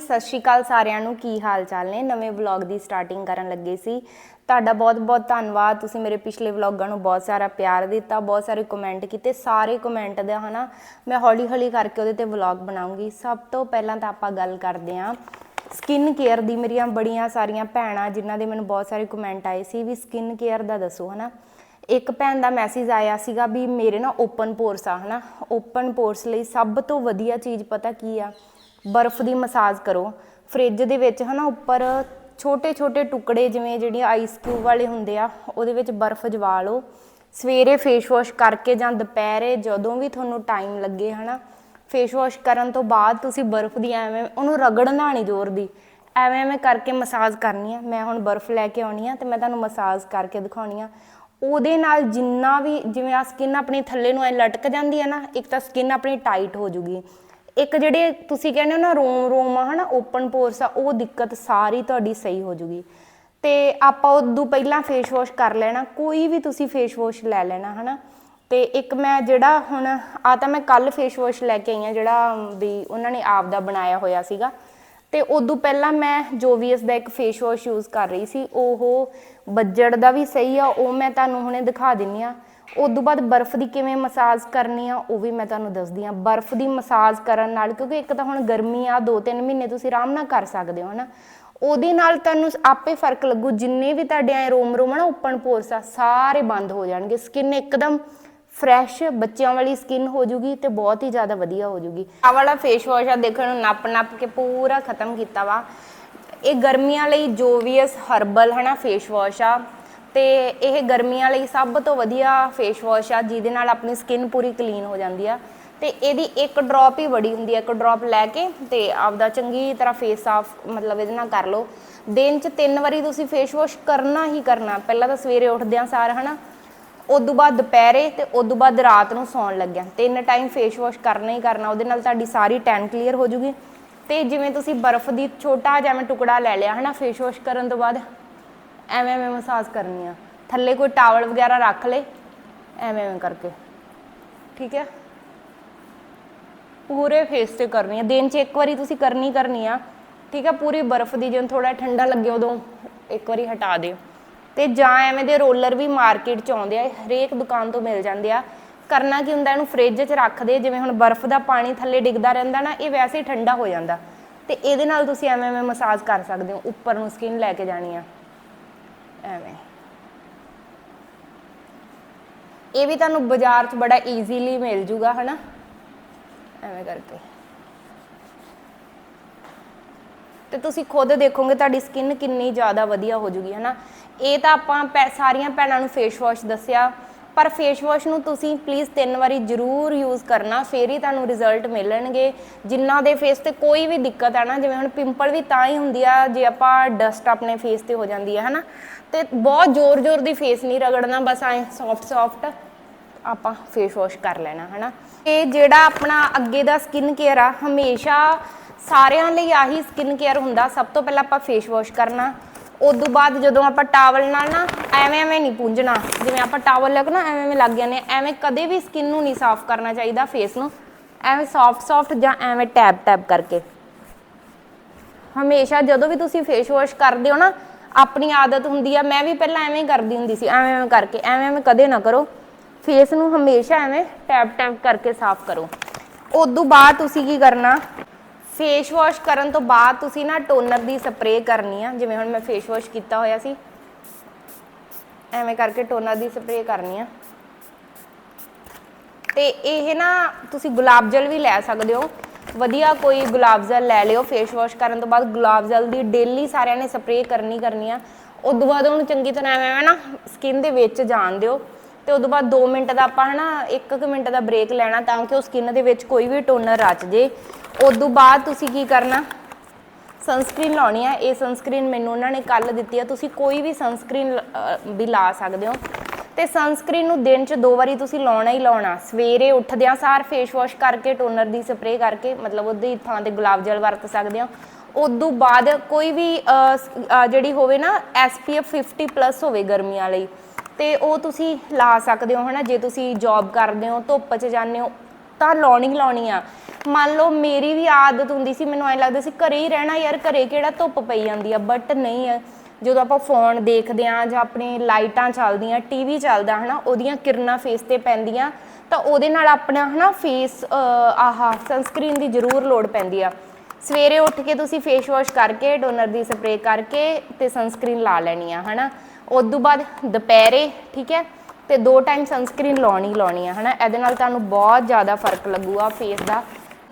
ਸਤਿ ਸ਼੍ਰੀ ਅਕਾਲ ਸਾਰਿਆਂ ਨੂੰ, ਕੀ ਹਾਲ ਚਾਲ ਨੇ? ਨਵੇਂ ਵਲੌਗ ਦੀ ਸਟਾਰਟਿੰਗ ਕਰਨ ਲੱਗੇ ਸੀ। ਤੁਹਾਡਾ ਬਹੁਤ-ਬਹੁਤ ਧੰਨਵਾਦ। ਤੁਸੀਂ ਮੇਰੇ ਪਿਛਲੇ ਵਲੌਗਾਂ ਨੂੰ ਬਹੁਤ ਸਾਰਾ ਪਿਆਰ ਦਿੱਤਾ, ਬਹੁਤ ਸਾਰੇ ਕਮੈਂਟ ਕੀਤੇ, ਸਾਰੇ ਕਮੈਂਟ ਦਾ, ਹਨਾ? ਮੈਂ ਹੌਲੀ-ਹੌਲੀ ਕਰਕੇ ਉਹਦੇ ਤੇ ਵਲੌਗ ਬਣਾਉਂਗੀ। ਸਭ ਤੋਂ ਪਹਿਲਾਂ ਤਾਂ ਆਪਾਂ ਗੱਲ ਕਰਦੇ ਹਾਂ ਸਕਿਨ ਕੇਅਰ ਦੀ। ਮੇਰੀਆਂ ਬੜੀਆਂ ਸਾਰੀਆਂ ਭੈਣਾਂ, ਜਿਨ੍ਹਾਂ ਦੇ ਮੈਨੂੰ ਬਹੁਤ ਸਾਰੇ ਕਮੈਂਟ ਆਏ ਸੀ ਵੀ ਸਕਿਨ ਕੇਅਰ ਦਾ ਦੱਸੋ, ਹਨਾ? ਇੱਕ ਭੈਣ ਦਾ ਮੈਸੇਜ ਆਇਆ ਸੀਗਾ ਵੀ ਮੇਰੇ ਨਾ ਓਪਨ ਪੋਰਸ ਆ, ਹਨਾ? ਓਪਨ ਪੋਰਸ ਲਈ ਸਭ ਤੋਂ ਵਧੀਆ ਚੀਜ਼ ਪਤਾ ਕੀ ਆ? ਬਰਫ਼ ਦੀ ਮਸਾਜ ਕਰੋ। ਫਰਿੱਜ ਦੇ ਵਿੱਚ ਹੈ ਨਾ ਉੱਪਰ ਛੋਟੇ ਛੋਟੇ ਟੁਕੜੇ ਜਿਵੇਂ ਜਿਹੜੀਆਂ ਆਈਸ ਕਿਊਬ ਵਾਲੇ ਹੁੰਦੇ ਆ, ਉਹਦੇ ਵਿੱਚ ਬਰਫ਼ ਜਵਾ ਲਓ ਸਵੇਰੇ ਫੇਸ ਵਾਸ਼ ਕਰਕੇ ਜਾਂ ਦੁਪਹਿਰੇ ਜਦੋਂ ਵੀ ਤੁਹਾਨੂੰ ਟਾਈਮ ਲੱਗੇ ਹਨਾ ਫੇਸ ਵਾਸ਼ ਕਰਨ ਤੋਂ ਬਾਅਦ ਤੁਸੀਂ ਬਰਫ਼ ਦੀ ਐਵੇਂ ਉਹਨੂੰ ਰਗੜਨਾ ਨਹੀਂ ਜ਼ੋਰ ਦੀ। ਐਵੇਂ ਐਵੇਂ ਕਰਕੇ ਮਸਾਜ ਕਰਨੀ ਆ। ਮੈਂ ਹੁਣ ਬਰਫ਼ ਲੈ ਕੇ ਆਉਣੀ ਆ ਤੇ ਮੈਂ ਤੁਹਾਨੂੰ ਮਸਾਜ ਕਰਕੇ ਦਿਖਾਉਣੀ ਆ। ਉਹਦੇ ਨਾਲ ਜਿੰਨਾ ਵੀ ਜਿਵੇਂ ਆ ਸਕਿਨ ਆਪਣੀ ਥੱਲੇ ਨੂੰ ਐ ਲਟਕ ਜਾਂਦੀ ਹੈ ਨਾ, ਇੱਕ ਤਾਂ ਸਕਿਨ ਆਪਣੀ ਟਾਈਟ ਹੋ ਜੂਗੀ। ਇੱਕ ਜਿਹੜੇ ਤੁਸੀਂ ਕਹਿੰਦੇ ਹੋ ਨਾ ਰੋਮ ਰੋਮ ਆ ਹਨਾ ਓਪਨ ਪੋਰਸ ਆ, ਉਹ ਦਿੱਕਤ ਸਾਰੀ ਤੁਹਾਡੀ ਸਹੀ ਹੋ ਜੂਗੀ। ਤੇ ਆਪਾਂ ਉਦੋਂ ਪਹਿਲਾਂ ਫੇਸ ਵਾਸ਼ ਕਰ ਲੈਣਾ, ਕੋਈ ਵੀ ਤੁਸੀਂ ਫੇਸ ਵਾਸ਼ ਲੈ ਲੈਣਾ ਹਨਾ। ਤੇ ਇੱਕ ਮੈਂ ਜਿਹੜਾ ਹੁਣ ਆ ਤਾਂ ਮੈਂ ਕੱਲ ਫੇਸ ਵਾਸ਼ ਲੈ ਕੇ ਆਈ ਆ ਜਿਹੜਾ ਵੀ ਉਹਨਾਂ ਨੇ ਆਪ ਦਾ ਬਣਾਇਆ ਹੋਇਆ ਸੀਗਾ। ਤੇ ਉਦੋਂ ਪਹਿਲਾਂ ਮੈਂ ਜੋਵੀਅਸ ਦਾ ਇੱਕ ਫੇਸ ਵਾਸ਼ ਯੂਜ਼ ਕਰ ਰਹੀ ਸੀ, ਉਹ ਬੱਜੜ ਦਾ ਵੀ ਸਹੀ ਆ, ਉਹ ਮੈਂ ਤੁਹਾਨੂੰ ਹੁਣੇ ਦਿਖਾ ਦਿੰਨੀ ਆ। ਉਦੋਂ ਬਾਅਦ ਬਰਫ਼ ਦੀ ਕਿਵੇਂ ਮਸਾਜ ਕਰਨੀ ਆ, ਉਹ ਵੀ ਮੈਂ ਤੁਹਾਨੂੰ ਦੱਸਦੀ ਆ ਬਰਫ਼ ਦੀ ਮਸਾਜ ਕਰਨ ਨਾਲ, ਕਿਉਂਕਿ ਇੱਕ ਤਾਂ ਹੁਣ ਗਰਮੀ ਆ 2-3 ਮਹੀਨੇ ਤੁਸੀਂ ਆਰਾਮ ਨਾਲ ਕਰ ਸਕਦੇ ਹੋ, ਹਨਾ? ਉਹਦੇ ਨਾਲ ਤੁਹਾਨੂੰ ਆਪੇ ਫ਼ਰਕ ਲੱਗੂ, ਜਿੰਨੇ ਵੀ ਤੁਹਾਡੇ ਐ ਰੋਮ ਰੋਮ ਆ ਨਾ, ਓਪਨ ਪੋਰਸ ਆ, ਸਾਰੇ ਬੰਦ ਹੋ ਜਾਣਗੇ। ਸਕਿਨ ਇੱਕਦਮ ਫਰੈਸ਼ ਬੱਚਿਆਂ ਵਾਲੀ ਸਕਿਨ ਹੋ ਜੂਗੀ ਤੇ ਬਹੁਤ ਹੀ ਜ਼ਿਆਦਾ ਵਧੀਆ ਹੋ ਜੂਗੀ। ਆ ਵਾਲਾ ਫੇਸ ਵਾਸ਼ ਆ, ਦੇਖਣ ਨੂੰ ਨੱਪ ਨੱਪ ਕੇ ਪੂਰਾ ਖਤਮ ਕੀਤਾ ਵਾ। ਇਹ ਗਰਮੀਆਂ ਲਈ ਜੋਵੀਅਸ ਹਰਬਲ ਹੈ ਨਾ ਫੇਸ ਵਾਸ਼ ਆ। ਤੇ ਇਹ ਗਰਮੀਆਂ ਲਈ ਸਭ ਤੋਂ ਵਧੀਆ ਫੇਸ ਵਾਸ਼ ਆ, ਜਿਹਦੇ ਨਾਲ ਆਪਣੀ ਸਕਿਨ ਪੂਰੀ ਕਲੀਨ ਹੋ ਜਾਂਦੀ ਆ। ਤੇ ਇਹਦੀ ਇੱਕ ਡ੍ਰੌਪ ਹੀ ਬੜੀ ਹੁੰਦੀ ਹੈ ਇੱਕ ਡ੍ਰੌਪ ਲੈ ਕੇ ਤੇ ਆਪਦਾ ਚੰਗੀ ਤਰ੍ਹਾਂ ਫੇਸ ਸਾਫ਼ ਮਤਲਬ ਇਹਦੇ ਨਾਲ ਕਰ ਲਓ। ਦਿਨ 'ਚ ਤਿੰਨ ਵਾਰੀ ਤੁਸੀਂ ਫੇਸ ਵਾਸ਼ ਕਰਨਾ ਹੀ ਕਰਨਾ। ਪਹਿਲਾਂ ਤਾਂ ਸਵੇਰੇ ਉੱਠਦਿਆਂ ਸਾਰ, ਹਨਾ? ਉਦੋਂ ਬਾਅਦ ਦੁਪਹਿਰੇ ਤੇ ਉਦੋਂ ਬਾਅਦ ਰਾਤ ਨੂੰ ਸੌਣ ਲੱਗਿਆ। ਤਿੰਨ ਟਾਈਮ ਫੇਸ ਵਾਸ਼ ਕਰਨਾ ਹੀ ਕਰਨਾ। ਉਹਦੇ ਨਾਲ ਤੁਹਾਡੀ ਸਾਰੀ ਟੈਨ ਕਲੀਅਰ ਹੋ ਜੂਗੀ। ਤੇ ਜਿਵੇਂ ਤੁਸੀਂ ਬਰਫ਼ ਦੀ ਛੋਟਾ ਜਿਹਾ ਮੈਂ ਟੁਕੜਾ ਲੈ ਲਿਆ, ਹਨਾ ਫੇਸ ਵਾਸ਼ ਕਰਨ ਤੋਂ ਬਾਅਦ ਐਵੇਂ ਐਵੇਂ ਮਸਾਜ ਕਰਨੀ ਆ। ਥੱਲੇ ਕੋਈ ਟਾਵਲ ਵਗੈਰਾ ਰੱਖ ਲੇ, ਐਵੇਂ ਐਵੇਂ ਕਰਕੇ। ਠੀਕ ਹੈ? ਪੂਰੇ ਫੇਸ ਤੇ ਕਰਨੀ ਆ। ਦਿਨ 'ਚ ਇੱਕ ਵਾਰੀ ਤੁਸੀਂ ਕਰਨੀ ਕਰਨੀ ਆ। ਠੀਕ ਆ ਪੂਰੀ ਬਰਫ਼ ਦੀ ਜਦੋਂ ਥੋੜਾ ਠੰਡਾ ਲੱਗੇ ਉਦੋਂ, ਇੱਕ ਵਾਰੀ ਹਟਾ ਦਿਓ। ਤੇ ਜਾਂ ਐਵੇਂ ਦੇ ਰੋਲਰ ਵੀ ਮਾਰਕੀਟ 'ਚ ਆਉਂਦੇ ਆ ਹਰੇਕ ਦੁਕਾਨ ਤੋਂ ਮਿਲ ਜਾਂਦੇ ਆ। ਕਰਨਾ ਕੀ ਹੁੰਦਾ, ਇਹਨੂੰ ਫ੍ਰਿਜ 'ਚ ਰੱਖਦੇ ਜਿਵੇਂ ਹੁਣ ਬਰਫ਼ ਦਾ ਪਾਣੀ ਥੱਲੇ ਡਿੱਗਦਾ ਰਹਿੰਦਾ ਨਾ, ਇਹ ਵੈਸੇ ਹੀ ਠੰਡਾ ਹੋ ਜਾਂਦਾ। ਤੇ ਇਹਦੇ ਨਾਲ ਤੁਸੀਂ ਐਵੇਂ ਐਵੇਂ ਮਸਾਜ ਕਰ ਸਕਦੇ ਹੋ, ਉੱਪਰ ਨੂੰ ਸਕਿਨ ਲੈ ਕੇ ਜਾਣੀ ਆ। ਐਵੇਂ। ਇਹ ਵੀ ਤੁਹਾਨੂੰ ਬਾਜ਼ਾਰ 'ਚ ਬੜਾ ਈਜ਼ੀਲੀ ਮਿਲ ਜੂਗਾ, ਹਨਾ? ਐਵੇਂ ਕਰਕੇ। ਤੇ ਤੁਸੀਂ ਖੁਦ ਦੇਖੋਗੇ, ਤੁਹਾਡੀ ਸਕਿਨ ਕਿੰਨੀ ਜ਼ਿਆਦਾ ਵਧੀਆ ਹੋ ਜੂਗੀ, ਹਨਾ? ਇਹ ਤਾਂ ਆਪਾਂ ਸਾਰੀਆਂ ਭੈਣਾਂ ਨੂੰ ਫੇਸ ਵਾਸ਼ ਦੱਸਿਆ। ਪਰ ਫੇਸ ਵਾਸ਼ ਨੂੰ ਤੁਸੀਂ ਪਲੀਜ਼ ਤਿੰਨ ਵਾਰੀ ਜ਼ਰੂਰ ਯੂਜ਼ ਕਰਨਾ, ਫੇਰ ਹੀ ਤੁਹਾਨੂੰ ਰਿਜ਼ਲਟ ਮਿਲਣਗੇ। ਜਿਨ੍ਹਾਂ ਦੇ ਫੇਸ ਤੇ ਕੋਈ ਵੀ ਦਿੱਕਤ ਹੈ ਨਾ, ਜਿਵੇਂ ਹੁਣ ਪਿੰਪਲ ਵੀ ਤਾਂ ਹੀ ਹੁੰਦੀ ਆ, ਜੇ ਆਪਾਂ ਡਸਟ ਆਪਣੇ ਫੇਸ ਤੇ ਹੋ ਜਾਂਦੀ ਹੈ ਹਨਾ? ਤੇ ਬਹੁਤ ਜ਼ੋਰ-ਜ਼ੋਰ ਦੀ ਫੇਸ ਨਹੀਂ ਰਗੜਨਾ, ਬਸ ਐ ਸੌਫਟ ਸੌਫਟ ਆਪਾਂ ਫੇਸ ਵਾਸ਼ ਕਰ ਲੈਣਾ, ਹਨਾ? ਇਹ ਜਿਹੜਾ ਆਪਣਾ ਅੱਗੇ ਦਾ ਸਕਿਨ ਕੇਅਰ ਆ, ਹਮੇਸ਼ਾ ਸਾਰਿਆਂ ਲਈ ਆਹੀ ਸਕਿਨ ਕੇਅਰ ਹੁੰਦਾ, ਸਭ ਤੋਂ ਪਹਿਲਾਂ ਆਪਾਂ ਫੇਸ ਵਾਸ਼ ਕਰਨਾ। ਉਦੋਂ ਬਾਅਦ ਜਦੋਂ ਆਪਾਂ ਟਾਵਲ ਨਾਲ ਨਾ ਐਵੇਂ ਐਵੇਂ ਨਹੀਂ ਪੂੰਝਣਾ, ਜਿਵੇਂ ਆਪਾਂ ਟਾਵਲ ਲੈ ਨਾ ਐਵੇਂ ਐਵੇਂ ਲੱਗ ਜਾਂਦੇ ਐਵੇਂ ਕਦੇ ਵੀ ਸਕਿਨ ਨੂੰ ਨਹੀਂ ਸਾਫ਼ ਕਰਨਾ ਚਾਹੀਦਾ ਫੇਸ ਨੂੰ, ਐਵੇਂ ਸੌਫਟ ਸੌਫਟ ਜਾਂ ਐਵੇਂ ਟੈਪ ਟੈਪ ਕਰਕੇ। ਹਮੇਸ਼ਾ ਜਦੋਂ ਵੀ ਤੁਸੀਂ ਫੇਸ ਵਾਸ਼ ਕਰਦੇ ਹੋ ਨਾ, ਆਪਣੀ ਆਦਤ ਹੁੰਦੀ ਆ, ਮੈਂ ਵੀ ਪਹਿਲਾਂ ਐਵੇਂ ਕਰਦੀ ਹੁੰਦੀ ਸੀ, ਐਵੇਂ ਐਵੇਂ ਕਰਕੇ, ਐਵੇਂ ਐਵੇਂ ਕਦੇ ਨਾ ਕਰੋ। ਫੇਸ ਨੂੰ ਹਮੇਸ਼ਾ ਐਵੇਂ ਟੈਪ ਟੈਪ ਕਰਕੇ ਸਾਫ਼ ਕਰੋ। ਉਦੋਂ ਬਾਅਦ ਤੁਸੀਂ ਕੀ ਕਰਨਾ ਫੇਸ ਵਾਸ਼ ਕਰਨ ਤੋਂ ਬਾਅਦ ਤੁਸੀਂ ਨਾ ਟੋਨਰ ਦੀ ਸਪਰੇਅ ਕਰਨੀ ਆ, ਜਿਵੇਂ ਹੁਣ ਮੈਂ ਫੇਸ ਵਾਸ਼ ਕੀਤਾ ਹੋਇਆ ਸੀ। ਐਵੇਂ ਕਰਕੇ ਟੋਨਰ ਦੀ ਸਪਰੇਅ ਕਰਨੀ ਆ। ਤੇ ਇਹ ਨਾ ਤੁਸੀਂ ਗੁਲਾਬ ਜਲ ਵੀ ਲੈ ਸਕਦੇ ਹੋ। ਵਧੀਆ ਕੋਈ ਗੁਲਾਬ ਜਲ ਲੈ ਲਿਓ ਫੇਸ ਵਾਸ਼ ਕਰਨ ਤੋਂ ਬਾਅਦ। ਗੁਲਾਬ ਜਲ ਦੀ ਡੇਲੀ ਸਾਰਿਆਂ ਨੇ ਸਪਰੇਅ ਕਰਨੀ ਕਰਨੀ ਆ। ਉਦੋਂ ਬਾਅਦ ਉਹਨੂੰ ਚੰਗੀ ਤਰ੍ਹਾਂ ਐਵੇਂ ਨਾ ਸਕਿਨ ਦੇ ਵਿੱਚ ਜਾਣ ਦਿਓ। ਤੇ ਉਦੋਂ ਬਾਅਦ 2 ਮਿੰਟ ਦਾ ਆਪਾਂ ਹਨਾ 1 ਮਿੰਟ ਦਾ ਬ੍ਰੇਕ ਲੈਣਾ ਤਾਂ ਕਿ ਉਹ ਸਕਿਨ ਦੇ ਵਿੱਚ ਕੋਈ ਵੀ ਟੋਨਰ ਰਚ ਜੇ। ਉਦੋਂ ਬਾਅਦ ਤੁਸੀਂ ਕੀ ਕਰਨਾ? ਸਨਸਕ੍ਰੀਨ ਲਾਉਣੀ ਆ। ਇਹ ਸਨਸਕ੍ਰੀਨ ਮੈਨੂੰ ਉਹਨਾਂ ਨੇ ਕੱਲ ਦਿੱਤੀ ਆ। ਤੁਸੀਂ ਕੋਈ ਵੀ ਸਨਸਕ੍ਰੀਨ ਵੀ ਲਾ ਸਕਦੇ ਹੋ। ਤੇ ਸਨਸਕ੍ਰੀਨ ਨੂੰ ਦਿਨ 'ਚ ਦੋ ਵਾਰੀ ਤੁਸੀਂ ਲਾਉਣਾ ਹੀ ਲਾਉਣਾ। ਸਵੇਰੇ ਉੱਠਦਿਆਂ ਸਾਰ ਫੇਸ ਵਾਸ਼ ਕਰਕੇ ਟੋਨਰ ਦੀ ਸਪਰੇਅ ਕਰਕੇ, ਮਤਲਬ ਉਹਦੀ ਥਾਂ ਤੇ ਗੁਲਾਬ ਜਲ ਵਰਤ ਸਕਦੇ ਹੋ ਉਦੋਂ ਬਾਅਦ ਕੋਈ ਵੀ ਜਿਹੜੀ ਹੋਵੇ ਨਾ SPF 50 ਪਲੱਸ ਹੋਵੇ ਗਰਮੀਆਂ ਲਈ ਤੇ ਉਹ ਤੁਸੀਂ ਲਾ ਸਕਦੇ ਹੋ, ਹਨਾ? ਜੇ ਤੁਸੀਂ ਜੌਬ ਕਰਦੇ ਹੋ, ਧੁੱਪ 'ਚ ਜਾਂਦੇ ਹੋ, ਤਾਂ ਲਾਉਣੀ ਲਾਉਣੀ ਆ। ਮੰਨ ਲਓ ਮੇਰੀ ਵੀ ਆਦਤ ਹੁੰਦੀ ਸੀ, ਮੈਨੂੰ ਐ ਲੱਗਦਾ ਸੀ ਘਰੇ ਹੀ ਰਹਿਣਾ ਯਾਰ, ਘਰੇ ਕਿਹੜਾ ਧੁੱਪ ਪਈ ਜਾਂਦੀ ਆ? ਬਟ ਨਹੀਂ ਹੈ ਜਦੋਂ ਆਪਾਂ ਫੋਨ ਦੇਖਦੇ ਆ ਜਾਂ ਆਪਣੇ ਲਾਈਟਾਂ ਚੱਲਦੀਆਂ ਟੀਵੀ ਚੱਲਦਾ, ਹਨਾ? ਉਹਦੀਆਂ ਕਿਰਨਾਂ ਫੇਸ ਤੇ ਪੈਂਦੀਆਂ, ਤਾਂ ਉਹਦੇ ਨਾਲ ਆਪਣਾ, ਹਨਾ ਫੇਸ ਆਹਾ ਸਨਸਕ੍ਰੀਨ ਦੀ ਜ਼ਰੂਰ ਲੋੜ ਪੈਂਦੀ ਆ। ਸਵੇਰੇ ਉੱਠ ਕੇ ਤੁਸੀਂ ਫੇਸ ਵਾਸ਼ ਕਰਕੇ ਡੋਨਰ ਦੀ ਸਪਰੇਅ ਕਰਕੇ ਤੇ ਸਨਸਕ੍ਰੀਨ ਲਾ ਲੈਣੀ ਆ, ਹਨਾ? ਉਸ ਤੋਂ ਬਾਅਦ ਦੁਪਹਿਰੇ, ਠੀਕ ਹੈ, ਤੇ ਦੋ ਟਾਈਮ ਸਨਸਕ੍ਰੀਨ ਲਾਉਣੀ ਲਾਉਣੀ ਆ, ਹਨਾ? ਇਹਦੇ ਨਾਲ ਤੁਹਾਨੂੰ ਬਹੁਤ ਜ਼ਿਆਦਾ ਫ਼ਰਕ ਲੱਗੂਗਾ ਫੇਸ ਦਾ।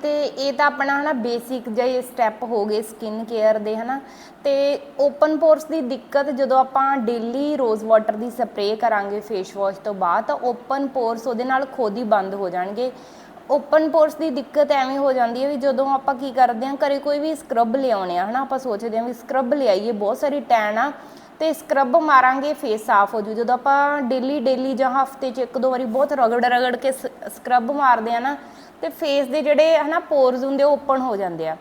ਤੇ ਇਹ ਤਾਂ ਆਪਣਾ, ਹਨਾ ਬੇਸਿਕ ਜਿਹੇ ਸਟੈਪ ਹੋ ਗਏ ਸਕਿਨ ਕੇਅਰ ਦੇ, ਹਨਾ? ਤੇ ਓਪਨ ਪੋਰਸ ਦੀ ਦਿੱਕਤ ਜਦੋਂ ਆਪਾਂ ਡੇਲੀ ਰੋਜ਼ ਵਾਟਰ ਦੀ ਸਪਰੇਅ ਕਰਾਂਗੇ ਫੇਸ ਵਾਸ਼ ਤੋਂ ਬਾਅਦ, ਤਾਂ ਓਪਨ ਪੋਰਸ ਉਹਦੇ ਨਾਲ ਖੁਦ ਹੀ ਬੰਦ ਹੋ ਜਾਣਗੇ। ਓਪਨ ਪੋਰਸ ਦੀ ਦਿੱਕਤ ਐਵੇਂ ਹੋ ਜਾਂਦੀ ਹੈ ਵੀ ਜਦੋਂ ਆਪਾਂ ਕੀ ਕਰਦੇ ਹਾਂ, ਘਰੇ ਕੋਈ ਵੀ ਸਕਰਬ ਲਿਆਉਣੇ ਆ, ਹਨਾ? ਆਪਾਂ ਸੋਚਦੇ ਹਾਂ ਵੀ ਸਕਰਬ ਲਿਆਈਏ, ਬਹੁਤ ਸਾਰੀ ਟੈਨ ਆ। ਤੇ ਸਕਰਬ ਮਾਰਾਂਗੇ ਫੇਸ ਸਾਫ਼ ਹੋ ਜੂ। ਜਦੋਂ ਆਪਾਂ ਡੇਲੀ ਡੇਲੀ ਜਾਂ ਹਫ਼ਤੇ 'ਚ ਇੱਕ ਦੋ ਵਾਰੀ ਬਹੁਤ ਰਗੜ ਰਗੜ ਕੇ ਸਕਰਬ ਮਾਰਦੇ ਆ ਨਾ, ਤੇ ਫੇਸ ਦੇ ਜਿਹੜੇ ਹਨਾ ਪੋਰਸ ਹੁੰਦੇ ਉਹ ਓਪਨ ਹੋ ਜਾਂਦੇ ਆ।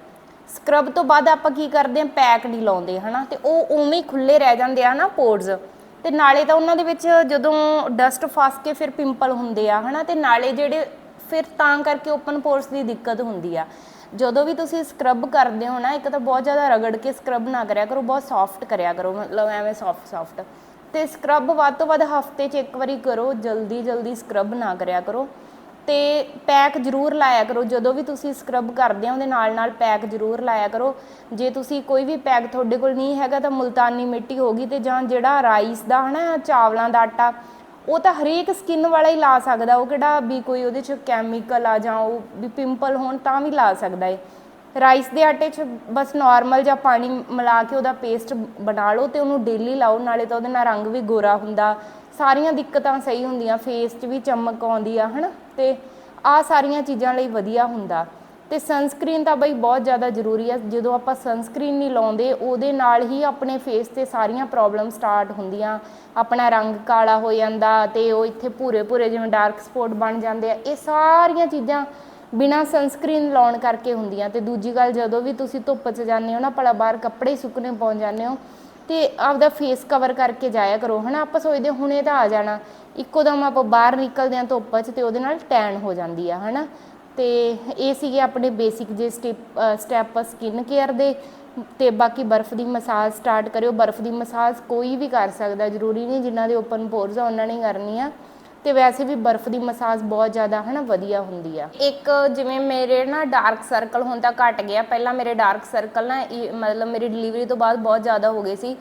ਸਕਰਬ ਤੋਂ ਬਾਅਦ ਆਪਾਂ ਕੀ ਕਰਦੇ ਆ, ਪੈਕ ਨਹੀਂ ਲਾਉਂਦੇ, ਹਨਾ। ਤੇ ਉਹ ਉਵੇਂ ਹੀ ਖੁੱਲੇ ਰਹਿ ਜਾਂਦੇ ਆ ਹਨਾ ਪੋਰਸ ਤੇ ਨਾਲੇ ਤਾਂ ਉਹਨਾਂ ਦੇ ਵਿੱਚ ਜਦੋਂ ਡਸਟ ਫਸ ਕੇ ਫਿਰ ਪਿੰਪਲ ਹੁੰਦੇ ਆ, ਹਨਾ। ਤੇ ਨਾਲੇ ਜਿਹੜੇ ਫਿਰ ਤਾਂ ਕਰਕੇ ਓਪਨ ਪੋਰਸ ਦੀ ਦਿੱਕਤ ਹੁੰਦੀ ਆ। ਜਦੋਂ ਵੀ ਤੁਸੀਂ ਸਕਰਬ ਕਰਦੇ ਹੋ ਨਾ, ਇੱਕ ਤਾਂ ਬਹੁਤ ਜ਼ਿਆਦਾ ਰਗੜ ਕੇ ਸਕਰਬ ਨਾ ਕਰਿਆ ਕਰੋ, ਬਹੁਤ ਸੌਫਟ ਕਰਿਆ ਕਰੋ, ਮਤਲਬ ਐਵੇਂ ਸੌਫਟ ਸੌਫਟ ਤੇ ਸਕਰਬ ਵੱਧ ਤੋਂ ਵੱਧ ਹਫ਼ਤੇ 'ਚ ਇੱਕ ਵਾਰੀ ਕਰੋ, ਜਲਦੀ ਜਲਦੀ ਸਕਰਬ ਨਾ ਕਰਿਆ ਕਰੋ। ਤੇ ਪੈਕ ਜ਼ਰੂਰ ਲਾਇਆ ਕਰੋ, ਜਦੋਂ ਵੀ ਤੁਸੀਂ ਸਕਰਬ ਕਰਦੇ ਹੋ, ਉਹਦੇ ਨਾਲ ਨਾਲ ਪੈਕ ਜ਼ਰੂਰ ਲਾਇਆ ਕਰੋ। ਜੇ ਤੁਸੀਂ ਕੋਈ ਵੀ ਪੈਕ ਤੁਹਾਡੇ ਕੋਲ ਨਹੀਂ ਹੈਗਾ, ਤਾਂ ਮੁਲਤਾਨੀ ਮਿੱਟੀ ਹੋਗੀ ਤੇ ਜਾਂ ਜਿਹੜਾ ਰਾਈਸ ਦਾ ਹਨਾ, ਚਾਵਲਾਂ ਦਾ ਆਟਾ ਉਹ ਤਾਂ ਹਰੇਕ ਸਕਿਨ ਵਾਲਾ ਹੀ ਲਾ ਸਕਦਾ, ਉਹ ਕਿਹੜਾ ਵੀ ਕੋਈ ਉਹਦੇ 'ਚ ਕੈਮੀਕਲ ਆ ਜਾਂ ਉਹ ਵੀ ਪਿੰਪਲ ਹੋਣ ਤਾਂ ਵੀ ਲਾ ਸਕਦਾ ਏ। ਰਾਈਸ ਦੇ ਆਟੇ 'ਚ ਬਸ ਨਾਰਮਲ ਜਾਂ ਪਾਣੀ ਮਿਲਾ ਕੇ ਉਹਦਾ ਪੇਸਟ ਬਣਾ ਲਓ ਤੇ ਉਹਨੂੰ ਡੇਲੀ ਲਾਓ, ਨਾਲੇ ਤਾਂ ਉਹਦੇ ਨਾਲ ਰੰਗ ਵੀ ਗੋਰਾ ਹੁੰਦਾ। ਸਾਰੀਆਂ ਦਿੱਕਤਾਂ ਸਹੀ ਹੁੰਦੀਆਂ ਫੇਸ 'ਚ ਵੀ ਚਮਕ ਆਉਂਦੀ ਆ, ਹਨਾ? ਤੇ ਆ ਸਾਰੀਆਂ ਚੀਜ਼ਾਂ ਲਈ ਵਧੀਆ ਹੁੰਦਾ। ਤੇ ਸਨਸਕ੍ਰੀਨ ਤਾਂ ਬਈ ਬਹੁਤ ਜ਼ਿਆਦਾ ਜ਼ਰੂਰੀ ਆ। ਜਦੋਂ ਆਪਾਂ ਸਨਸਕ੍ਰੀਨ ਨਹੀਂ ਲਾਉਂਦੇ, ਉਹਦੇ ਨਾਲ ਹੀ ਆਪਣੇ ਫੇਸ ਤੇ ਸਾਰੀਆਂ ਪ੍ਰੋਬਲਮ ਸਟਾਰਟ ਹੁੰਦੀਆਂ। ਆਪਣਾ ਰੰਗ ਕਾਲਾ ਹੋ ਜਾਂਦਾ ਤੇ ਉਹ ਇੱਥੇ ਭੂਰੇ ਭੂਰੇ ਜਿਵੇਂ ਡਾਰਕ ਸਪੌਟ ਬਣ ਜਾਂਦੇ ਆ। ਇਹ ਸਾਰੀਆਂ ਚੀਜ਼ਾਂ ਬਿਨਾ ਸਨਸਕ੍ਰੀਨ ਲਾਉਣ ਕਰਕੇ ਹੁੰਦੀਆਂ। ਤੇ ਦੂਜੀ ਗੱਲ, ਜਦੋਂ ਵੀ ਤੁਸੀਂ ਧੁੱਪ 'ਚ ਜਾਂਦੇ ਹੋ ਨਾ, ਭਲਾ ਬਾਹਰ ਕੱਪੜੇ ਸੁੱਕਣੇ ਪਾਉਣ ਜਾਂਦੇ ਹੋ, ਤੇ ਆਪਦਾ ਫੇਸ ਕਵਰ ਕਰਕੇ ਜਾਇਆ ਕਰੋ, ਹਨਾ? ਆਪਾਂ ਸੋਚਦੇ ਹੁਣੇ ਤਾਂ ਆ ਜਾਣਾ। ਇੱਕੋ ਦਮ ਆਪਾਂ ਬਾਹਰ ਨਿਕਲਦੇ ਆਂ ਧੁੱਪ 'ਚ ਤੇ ਉਹਦੇ ਨਾਲ ਟੈਨ ਹੋ ਜਾਂਦੀ ਆ, ਹਨਾ? ਤੇ ਇਹ ਸੀਗੇ ਆਪਣੇ ਬੇਸਿਕ ਜੇ ਸਟੈਪ ਸਟੈਪ ਸਕਿਨ ਕੇਅਰ ਦੇ। ਤੇ ਬਾਕੀ ਬਰਫ਼ ਦੀ ਮਸਾਜ ਸਟਾਰਟ ਕਰਿਓ। ਬਰਫ਼ ਦੀ ਮਸਾਜ ਕੋਈ ਵੀ ਕਰ ਸਕਦਾ, ਜ਼ਰੂਰੀ ਨਹੀਂ ਜਿਨ੍ਹਾਂ ਦੇ ਓਪਨ ਪੋਰਸ ਆ, ਉਹਨਾਂ ਨੇ ਕਰਨੀ ਆ। ਤੇ ਵੈਸੇ ਵੀ ਬਰਫ਼ ਦੀ ਮਸਾਜ ਬਹੁਤ ਜ਼ਿਆਦਾ ਹਨਾ ਵਧੀਆ ਹੁੰਦੀ ਆ। ਇੱਕ ਜਿਵੇਂ ਮੇਰੇ ਨਾ ਡਾਰਕ ਸਰਕਲ ਹੁਣ ਤਾਂ ਘਟ ਗਿਆ। ਪਹਿਲਾਂ ਮੇਰੇ ਡਾਰਕ ਸਰਕਲ ਨਾ ਇਹ- ਮਤਲਬ ਮੇਰੀ ਡਿਲੀਵਰੀ ਤੋਂ ਬਾਅਦ ਬਹੁਤ ਜ਼ਿਆਦਾ ਹੋ ਗਏ ਸੀ।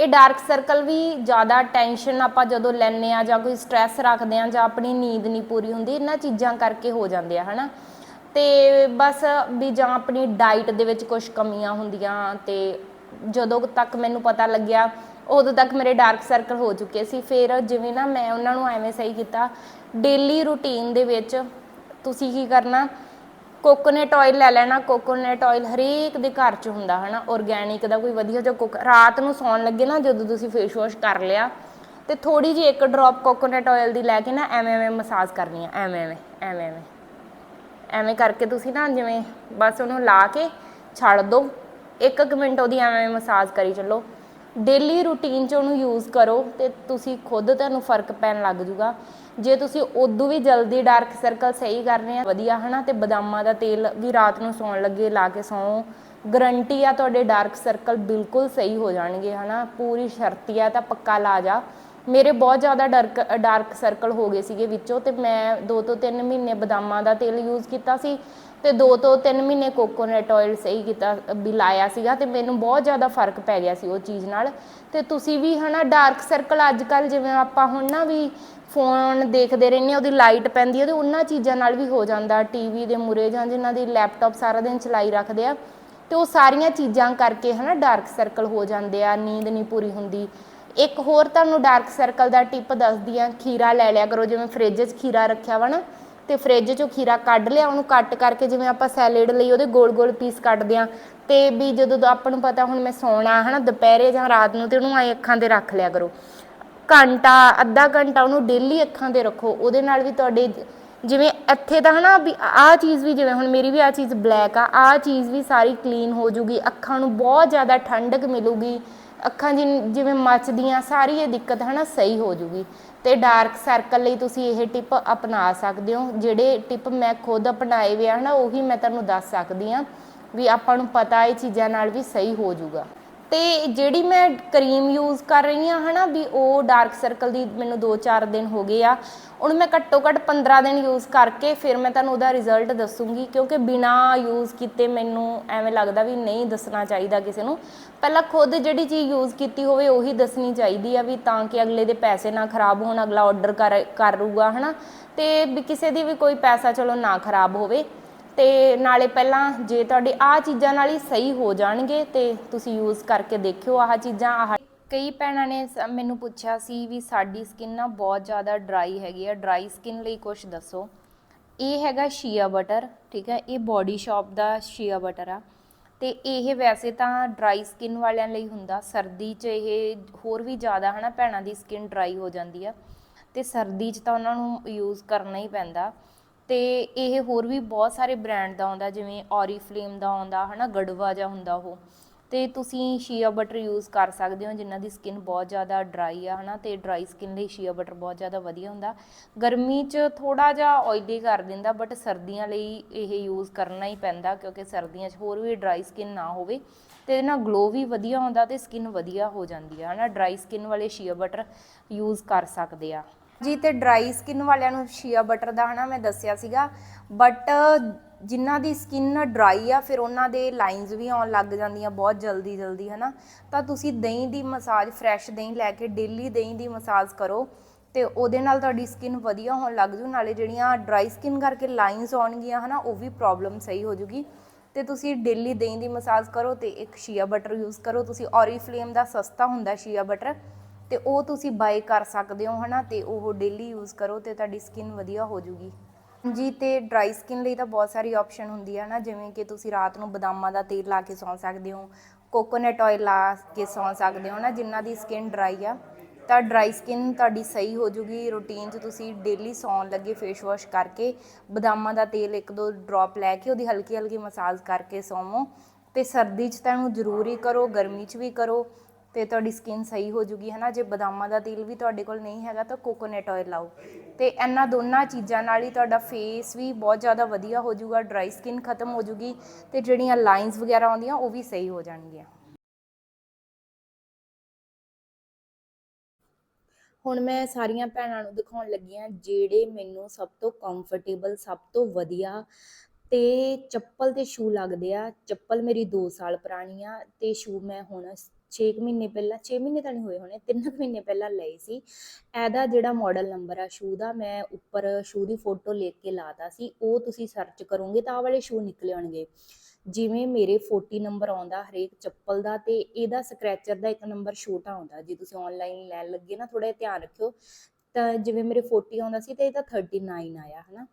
ਇਹ ਡਾਰਕ ਸਰਕਲ ਵੀ ਜ਼ਿਆਦਾ ਟੈਨਸ਼ਨ ਆਪਾਂ ਜਦੋਂ ਲੈਂਦੇ ਆ ਜਾਂ ਕੋਈ ਸਟ੍ਰੈਸ ਰੱਖਦੇ ਆ ਜਾਂ ਆਪਣੀ ਨੀਂਦ ਨਹੀਂ ਪੂਰੀ ਹੁੰਦੀ, ਇਹਨਾਂ ਚੀਜ਼ਾਂ ਕਰਕੇ ਹੋ ਜਾਂਦੇ ਆ, ਹਨਾ? ਤੇ ਬਸ ਵੀ ਜਾਂ ਆਪਣੀ ਡਾਈਟ ਦੇ ਵਿੱਚ ਕੁਝ ਕਮੀਆਂ ਹੁੰਦੀਆਂ ਤੇ ਜਦੋਂ ਤੱਕ ਮੈਨੂੰ ਪਤਾ ਲੱਗਿਆ, ਉਦੋਂ ਤੱਕ ਮੇਰੇ ਡਾਰਕ ਸਰਕਲ ਹੋ ਚੁੱਕੇ ਸੀ। ਫਿਰ ਜਿਵੇਂ ਨਾ ਮੈਂ ਉਹਨਾਂ ਨੂੰ ਐਵੇਂ ਸਹੀ ਕੀਤਾ ਡੇਲੀ ਰੂਟੀਨ ਦੇ ਵਿੱਚ ਤੁਸੀਂ ਕੀ ਕਰਨਾ ਕੋਕੋਨਟ ਆਇਲ ਲੈ ਲੈਣਾ। ਕੋਕੋਨਟ ਆਇਲ ਹਰੇਕ ਦੇ ਘਰ 'ਚ ਹੁੰਦਾ, ਹਨਾ? ਆਰਗੈਨਿਕ ਦਾ ਕੋਈ ਵਧੀਆ ਜਿਹਾ ਕੋਕ ਰਾਤ ਨੂੰ ਸੌਣ ਲੱਗੇ ਨਾ, ਜਦੋਂ ਤੁਸੀਂ ਫੇਸ ਵਾਸ਼ ਕਰ ਲਿਆ, ਤੇ ਥੋੜੀ ਜਿਹੀ ਇੱਕ ਡ੍ਰੌਪ ਕੋਕੋਨਟ ਆਇਲ ਦੀ ਲੈ ਕੇ ਨਾ, ਐਵੇਂ ਐਵੇਂ ਮਸਾਜ ਕਰਨੀ ਆ, ਐਵੇਂ ਐਵੇਂ ਐਵੇਂ ਐਵੇਂ। ਐਵੇਂ ਕਰਕੇ ਤੁਸੀਂ ਨਾ, ਜਿਵੇਂ ਬਸ ਉਹਨੂੰ ਲਾ ਕੇ ਛੱਡ ਦਿਓ ਇੱਕ ਇੱਕ ਮਿੰਟ ਉਹਦੀ ਐਵੇਂ ਐਵੇਂ ਮਸਾਜ ਕਰੀ ਚੱਲੋ। ਡੇਲੀ ਰੂਟੀਨ 'ਚ ਉਹਨੂੰ ਯੂਜ਼ ਕਰੋ ਤੇ ਤੁਸੀਂ ਖੁਦ ਤੁਹਾਨੂੰ ਫ਼ਰਕ ਪੈਣ ਲੱਗ ਜੂਗਾ। ਜੇ ਤੁਸੀਂ ਉਦੋਂ ਵੀ ਜਲਦੀ ਡਾਰਕ ਸਰਕਲ ਸਹੀ ਕਰਨੇ ਆ, ਵਧੀਆ, ਹਨਾ? ਤੇ ਬਦਾਮਾਂ ਦਾ ਤੇਲ ਵੀ ਰਾਤ ਨੂੰ ਸੌਣ ਲੱਗੇ, ਲਾ ਕੇ ਸੌਂ। ਗਰੰਟੀ ਆ ਤੁਹਾਡੇ ਡਾਰਕ ਸਰਕਲ ਬਿਲਕੁਲ ਸਹੀ ਹੋ ਜਾਣਗੇ, ਹਨਾ? ਪੂਰੀ ਸ਼ਰਤੀ ਆ, ਤਾਂ ਪੱਕਾ ਲਾ ਜਾ। ਮੇਰੇ ਬਹੁਤ ਜ਼ਿਆਦਾ ਡਾਰਕ ਡਾਰਕ ਸਰਕਲ ਹੋ ਗਏ ਸੀਗੇ ਵਿੱਚੋਂ ਤੇ ਮੈਂ 2 ਤੋਂ 3 ਮਹੀਨੇ ਬਦਾਮਾਂ ਦਾ ਤੇਲ ਯੂਜ਼ ਕੀਤਾ ਸੀ। ਤੇ 2 ਤੋਂ 3 ਮਹੀਨੇ ਕੋਕੋਨਟ ਆਇਲ ਸਹੀ ਕੀਤਾ, ਵੀ ਲਾਇਆ ਸੀਗਾ ਤੇ ਮੈਨੂੰ ਬਹੁਤ ਜ਼ਿਆਦਾ ਫ਼ਰਕ ਪੈ ਗਿਆ ਸੀ ਉਹ ਚੀਜ਼ ਨਾਲ। ਤੇ ਤੁਸੀਂ ਵੀ ਹਨਾ ਡਾਰਕ ਸਰਕਲ ਅੱਜ ਕੱਲ ਜਿਵੇਂ ਆਪਾਂ ਹੁਣ ਨਾ ਵੀ ਫੋਨ ਦੇਖਦੇ ਰਹਿੰਦੇ ਹਾਂ, ਉਹਦੀ ਲਾਈਟ ਪੈਂਦੀ ਹੈ ਤੇ ਉਹਨਾਂ ਚੀਜ਼ਾਂ ਨਾਲ ਵੀ ਹੋ ਜਾਂਦਾ। ਟੀਵੀ ਦੇ ਮੁਰੇ ਜਾਂ ਜਿਨ੍ਹਾਂ ਦੀ ਲੈਪਟਾਪ ਸਾਰਾ ਦਿਨ ਚਲਾਈ ਰੱਖਦੇ ਆ, ਤੇ ਉਹ ਸਾਰੀਆਂ ਚੀਜ਼ਾਂ ਕਰਕੇ ਹਨਾ ਡਾਰਕ ਸਰਕਲ ਹੋ ਜਾਂਦੇ ਆ, ਨੀਂਦ ਨਹੀਂ ਪੂਰੀ ਹੁੰਦੀ। ਇੱਕ ਹੋਰ ਤੁਹਾਨੂੰ ਡਾਰਕ ਸਰਕਲ ਦਾ ਟਿਪ ਦੱਸਦੀ ਆ ਖੀਰਾ ਲੈ ਲਿਆ ਕਰੋ, ਜਿਵੇਂ ਫ੍ਰਿਜ 'ਚ ਖੀਰਾ ਰੱਖਿਆ ਵਾ ਨਾ ਤੇ ਫ੍ਰਿਜ 'ਚੋਂ ਖੀਰਾ ਕੱਢ ਲਿਆ, ਉਹਨੂੰ ਕੱਟ ਕਰਕੇ ਜਿਵੇਂ ਆਪਾਂ ਸੈਲਡ ਲਈ ਉਹਦੇ ਗੋਲ-ਗੋਲ ਪੀਸ ਕੱਟਦੇ ਆ ਤੇ ਵੀ ਜਦੋਂ ਆਪਾਂ ਨੂੰ ਪਤਾ ਹੁਣ ਮੈਂ ਸੌਣਾ, ਹਨਾ, ਦੁਪਹਿਰੇ ਜਾਂ ਰਾਤ ਨੂੰ ਤੇ ਉਹਨੂੰ ਐ ਅੱਖਾਂ ਤੇ ਰੱਖ ਲਿਆ ਕਰੋ। ਘੰਟਾ, ਅੱਧਾ ਘੰਟਾ ਉਹਨੂੰ ਡੇਲੀ ਅੱਖਾਂ ਤੇ ਰੱਖੋ, ਉਹਦੇ ਨਾਲ ਵੀ ਤੁਹਾਡੇ ਜਿਵੇਂ ਇੱਥੇ ਤਾਂ, ਹਨਾ, ਵੀ ਆਹ ਚੀਜ਼ ਵੀ ਜਿਵੇਂ ਹੁਣ ਮੇਰੀ ਵੀ ਆਹ ਚੀਜ਼ ਬਲੈਕ ਆ, ਆਹ ਚੀਜ਼ ਵੀ ਸਾਰੀ ਕਲੀਨ ਹੋ ਜੂਗੀ, ਅੱਖਾਂ ਨੂੰ ਬਹੁਤ ਜ਼ਿਆਦਾ ਠੰਡਕ ਮਿਲੂਗੀ। ਅੱਖਾਂ ਜਿ- ਜਿਵੇਂ ਮੱਚਦੀਆਂ, ਸਾਰੀ ਇਹ ਦਿੱਕਤ ਹਨਾ ਸਹੀ ਹੋ ਜੂਗੀ। ਤੇ ਡਾਰਕ ਸਰਕਲ ਲਈ ਤੁਸੀਂ ਇਹ ਟਿਪ ਅਪਣਾ ਸਕਦੇ ਹੋ। ਜਿਹੜੇ ਟਿਪ ਮੈਂ ਖੁਦ ਅਪਣਾਏ ਵੇ ਆ ਉਹੀ ਮੈਂ ਤੁਹਾਨੂੰ ਦੱਸ ਸਕਦੀ ਆ ਵੀ ਆਪਾਂ ਨੂੰ ਪਤਾ ਇਹ ਚੀਜ਼ਾਂ ਨਾਲ ਵੀ ਸਹੀ ਹੋ ਜੂਗਾ। ਤੇ ਜਿਹੜੀ ਮੈਂ ਕਰੀਮ ਯੂਜ਼ ਕਰ ਰਹੀ ਆ ਹਨਾ ਵੀ ਉਹ ਡਾਰਕ ਸਰਕਲ ਦੀ ਮੈਨੂੰ 2-4 ਦਿਨ ਹੋ ਗਏ ਆ, ਉਹਨੂੰ ਮੈਂ ਘੱਟੋ ਘੱਟ 15 ਦਿਨ ਯੂਜ਼ ਕਰਕੇ ਫਿਰ ਮੈਂ ਤੁਹਾਨੂੰ ਉਹਦਾ ਰਿਜ਼ਲਟ ਦੱਸੂਗੀ, ਕਿਉਂਕਿ ਬਿਨਾ ਯੂਜ਼ ਕੀਤੇ ਮੈਨੂੰ ਐਵੇਂ ਲੱਗਦਾ ਵੀ ਨਹੀਂ ਦੱਸਣਾ ਚਾਹੀਦਾ ਕਿਸੇ ਨੂੰ। ਪਹਿਲਾਂ ਖੁਦ ਜਿਹੜੀ ਚੀਜ਼ ਯੂਜ਼ ਕੀਤੀ ਹੋਵੇ ਉਹੀ ਦੱਸਣੀ ਚਾਹੀਦੀ ਆ ਵੀ ਤਾਂ ਕਿ ਅਗਲੇ ਦੇ ਪੈਸੇ ਨਾ ਖਰਾਬ ਹੋਣ, ਅਗਲਾ ਆਰਡਰ ਕਰ, ਕਰੂਗਾ ਹਨਾ। ਤੇ ਵੀ ਕਿਸੇ ਦੀ ਵੀ ਕੋਈ ਪੈਸਾ ਚਲੋ ਨਾ ਖਰਾਬ ਹੋਵੇ। ਤੇ ਨਾਲੇ ਪਹਿਲਾਂ ਜੇ ਤੁਹਾਡੇ ਆ ਚੀਜ਼ਾਂ ਨਾਲ ਹੀ ਸਹੀ ਹੋ ਜਾਣਗੇ ਤੇ ਤੁਸੀਂ ਯੂਜ਼ ਕਰਕੇ ਦੇਖਿਓ ਆਹ ਚੀਜ਼ਾਂ, ਆਹ ਕਈ ਭੈਣਾਂ ਨੇ ਸ- ਮੈਨੂੰ ਪੁੱਛਿਆ ਸੀ ਵੀ ਸਾਡੀ ਸਕਿਨ ਨਾ ਬਹੁਤ ਜ਼ਿਆਦਾ ਡਰਾਈ ਹੈਗੀ ਆ ਡਰਾਈ ਸਕਿਨ ਲਈ ਕੁਝ ਦੱਸੋ। ਇਹ ਹੈਗਾ ਸ਼ੀਆ ਬਟਰ ਠੀਕ ਹੈ, ਇਹ ਬੋਡੀ ਸ਼ਾਪ ਦਾ ਸ਼ੀਆ ਬਟਰ ਆ। ਤੇ ਇਹ ਵੈਸੇ ਤਾਂ ਡਰਾਈ ਸਕਿਨ ਵਾਲਿਆਂ ਲਈ ਹੁੰਦਾ, ਸਰਦੀ 'ਚ ਇਹ ਹੋਰ ਵੀ ਜ਼ਿਆਦਾ ਹਨਾ ਭੈਣਾਂ ਦੀ ਸਕਿਨ ਡਰਾਈ ਹੋ ਜਾਂਦੀ ਆ। ਤੇ ਸਰਦੀ 'ਚ ਤਾਂ ਉਹਨਾਂ ਨੂੰ ਯੂਜ਼ ਕਰਨਾ ਹੀ ਪੈਂਦਾ। ਤੇ ਇਹ ਹੋਰ ਵੀ ਬਹੁਤ ਸਾਰੇ ਬ੍ਰਾਂਡ ਦਾ ਆਉਂਦਾ ਜਿਵੇਂ ਔਰੀਫਲੇਮ ਦਾ ਆਉਂਦਾ ਹਨਾ, ਗੜਵਾ ਜਾਂ ਹੁੰਦਾ ਉਹ। ਤੇ ਤੁਸੀਂ ਸ਼ੀਆ ਬਟਰ ਯੂਜ਼ ਕਰ ਸਕਦੇ ਹੋ, ਜਿਨ੍ਹਾਂ ਦੀ ਸਕਿਨ ਬਹੁਤ ਜ਼ਿਆਦਾ ਡਰਾਈ ਆ, ਹਨਾ, ਤੇ ਡਰਾਈ ਸਕਿਨ ਲਈ ਸ਼ੀਆ ਬਟਰ ਬਹੁਤ ਜ਼ਿਆਦਾ ਵਧੀਆ ਹੁੰਦਾ। ਗਰਮੀ 'ਚ ਥੋੜਾ ਜਿਹਾ ਆਇਲੀ ਕਰ ਦਿੰਦਾ ਬਟ ਸਰਦੀਆਂ ਲਈ ਇਹ ਯੂਜ਼ ਕਰਨਾ ਹੀ ਪੈਂਦਾ, ਕਿਉਂਕਿ ਸਰਦੀਆਂ 'ਚ ਹੋਰ ਵੀ ਡਰਾਈ ਸਕਿਨ ਨਾ ਹੋਵੇ। ਤੇ ਇਹਦੇ ਨਾਲ ਗਲੋ ਵੀ ਵਧੀਆ ਆਉਂਦਾ ਤੇ ਸਕਿਨ ਵਧੀਆ ਹੋ ਜਾਂਦੀ ਆ, ਹਨਾ ਡਰਾਈ ਸਕਿਨ ਵਾਲੇ ਸ਼ੀਆ ਬਟਰ ਯੂਜ਼ ਕਰ ਸਕਦੇ ਆ। ਜੀ ਤੇ ਡਰਾਈ ਸਕਿਨ ਵਾਲਿਆਂ ਨੂੰ ਸ਼ੀਆ ਬਟਰ ਦਾ ਹਨਾ ਮੈਂ ਦੱਸਿਆ ਸੀਗਾ। ਬਟ ਜਿਨ੍ਹਾਂ ਦੀ ਸਕਿਨ ਡਰਾਈ ਆ, ਫਿਰ ਉਹਨਾਂ ਦੇ ਲਾਈਨਸ ਵੀ ਆਉਣ ਲੱਗ ਜਾਂਦੀਆਂ ਬਹੁਤ ਜਲਦੀ ਜਲਦੀ ਹਨਾ। ਤਾਂ ਤੁਸੀਂ ਦਹੀਂ ਦੀ ਮਸਾਜ ਫਰੈਸ਼ ਦਹੀਂ ਲੈ ਕੇ ਡੇਲੀ ਦਹੀਂ ਦੀ ਮਸਾਜ ਕਰੋ ਤੇ ਉਹਦੇ ਨਾਲ ਤੁਹਾਡੀ ਸਕਿਨ ਵਧੀਆ ਹੋਣ ਲੱਗ ਜੂ, ਨਾਲੇ ਜਿਹੜੀਆਂ ਡਰਾਈ ਸਕਿਨ ਕਰਕੇ ਲਾਈਨਸ ਆਉਣਗੀਆਂ ਹਨਾ, ਉਹ ਵੀ ਪ੍ਰੋਬਲਮ ਸਹੀ ਹੋ ਜੂਗੀ। ਤੇ ਤੁਸੀਂ ਡੇਲੀ ਦਹੀਂ ਦੀ ਮਸਾਜ ਕਰੋ ਤੇ ਇੱਕ ਸ਼ੀਆ ਬਟਰ ਯੂਜ਼ ਕਰੋ। ਤੁਸੀਂ ਔਰੀਫਲੇਮ ਦਾ ਸਸਤਾ ਹੁੰਦਾ ਸ਼ੀਆ ਬਟਰ ਤੇ ਉਹ ਤੁਸੀਂ ਬਾਏ ਕਰ ਸਕਦੇ ਹੋ, ਹਨਾ? ਤੇ ਉਹ ਡੇਲੀ ਯੂਜ਼ ਕਰੋ ਤੇ ਤੁਹਾਡੀ ਸਕਿਨ ਵਧੀਆ ਹੋ ਜੂਗੀ। ਜੀ ਤੇ ਡਰਾਈ ਸਕਿਨ ਲਈ ਤਾਂ ਬਹੁਤ ਸਾਰੀ ਆਪਸ਼ਨ ਹੁੰਦੀ ਹੈ ਨਾ ਜਿਵੇਂ ਕਿ ਤੁਸੀਂ ਰਾਤ ਨੂੰ ਬਦਾਮਾਂ ਦਾ ਤੇਲ ਲਾ ਕੇ ਸੌਂ ਸਕਦੇ ਹੋ ਕੋਕੋਨਟ ਆਇਲ ਲਾ ਕੇ ਸੌਂ ਸਕਦੇ ਹੋ ਨਾ ਜਿਨ੍ਹਾਂ ਦੀ ਸਕਿਨ ਡਰਾਈ ਆ, ਤਾਂ ਡਰਾਈ ਸਕਿਨ ਤੁਹਾਡੀ ਸਹੀ ਹੋ ਜੂਗੀ। ਰੂਟੀਨ 'ਚ ਤੁਸੀਂ ਡੇਲੀ ਸੌਣ ਲੱਗੇ ਫੇਸ ਵਾਸ਼ ਕਰਕੇ, ਬਦਾਮਾਂ ਦਾ ਤੇਲ ਇੱਕ ਦੋ ਡ੍ਰੌਪ ਲੈ ਕੇ, ਉਹਦੀ ਹਲਕੀ ਹਲਕੀ ਮਸਾਜ ਕਰਕੇ ਸੌਵੋ। ਤੇ ਸਰਦੀ 'ਚ ਤਾਂ ਇਹਨੂੰ ਜ਼ਰੂਰੀ ਕਰੋ, ਗਰਮੀ 'ਚ ਵੀ ਕਰੋ ਤੇ ਤੁਹਾਡੀ ਸਕਿਨ ਸਹੀ ਹੋ ਜੂਗੀ, ਹਨਾ? ਜੇ ਬਦਾਮਾਂ ਦਾ ਤੇਲ ਵੀ ਤੁਹਾਡੇ ਕੋਲ ਨਹੀਂ ਹੈਗਾ, ਤਾਂ ਕੋਕੋਨਟ ਆਇਲ ਲਾਓ। ਤੇ ਇਹਨਾਂ ਦੋਨਾਂ ਚੀਜ਼ਾਂ ਨਾਲ ਹੀ ਤੁਹਾਡਾ ਫੇਸ ਵੀ ਬਹੁਤ ਜ਼ਿਆਦਾ ਵਧੀਆ ਹੋ ਜੂਗਾ ਡਰਾਈ ਸਕਿਨ ਖਤਮ ਹੋ ਜੂਗੀ, ਤੇ ਜਿਹੜੀਆਂ ਲਾਈਨਸ ਵਗੈਰਾ ਆਉਂਦੀਆਂ, ਉਹ ਵੀ ਸਹੀ ਹੋ ਜਾਣਗੀਆਂ। ਹੁਣ ਮੈਂ ਸਾਰੀਆਂ ਭੈਣਾਂ ਨੂੰ ਦਿਖਾਉਣ ਲੱਗੀ ਹਾਂ, ਜਿਹੜੇ ਮੈਨੂੰ ਸਭ ਤੋਂ ਕੰਫਰਟੇਬਲ ਸਭ ਤੋਂ ਵਧੀਆ ਤੇ ਚੱਪਲ ਤੇ ਸ਼ੂ ਲੱਗਦੇ ਆ। ਚੱਪਲ ਮੇਰੀ 2 ਸਾਲ ਪੁਰਾਣੀ ਆ ਤੇ ਸ਼ੂ ਮੈਂ ਹੁਣ 6 ਮਹੀਨੇ ਪਹਿਲਾਂ 6 ਮਹੀਨੇ ਤਾਂ ਨਹੀਂ ਹੋਏ ਹੋਣੇ 3 ਮਹੀਨੇ ਪਹਿਲਾਂ ਲਏ ਸੀ। ਇਹਦਾ ਜਿਹੜਾ ਮਾਡਲ ਨੰਬਰ ਆ ਸ਼ੂ ਦਾ, ਮੈਂ ਉੱਪਰ ਸ਼ੂ ਦੀ ਫੋਟੋ ਲਿਖ ਕੇ ਲਾਤਾ ਸੀ, ਉਹ ਤੁਸੀਂ ਸਰਚ ਕਰੋਗੇ ਤਾਂ ਆਹ ਵਾਲੇ ਸ਼ੂ ਨਿਕਲੇ ਆਉਣਗੇ ਜਿਵੇਂ ਮੇਰੇ 40 ਨੰਬਰ ਆਉਂਦਾ ਹਰੇਕ ਚੱਪਲ ਦਾ ਤੇ ਇਹਦਾ ਸਕ੍ਰੈਚਰ ਦਾ ਇੱਕ ਨੰਬਰ ਛੋਟਾ ਆਉਂਦਾ, ਜੇ ਤੁਸੀਂ ਆਨਲਾਈਨ ਲੈਣ ਲੱਗੇ ਨਾ ਥੋੜਾ ਧਿਆਨ ਰੱਖਿਓ, ਤਾਂ ਜਿਵੇਂ ਮੇਰੇ 40 ਆਉਂਦਾ ਸੀ ਤੇ ਇਹਦਾ 39 ਆਇਆ, ਹਨਾ।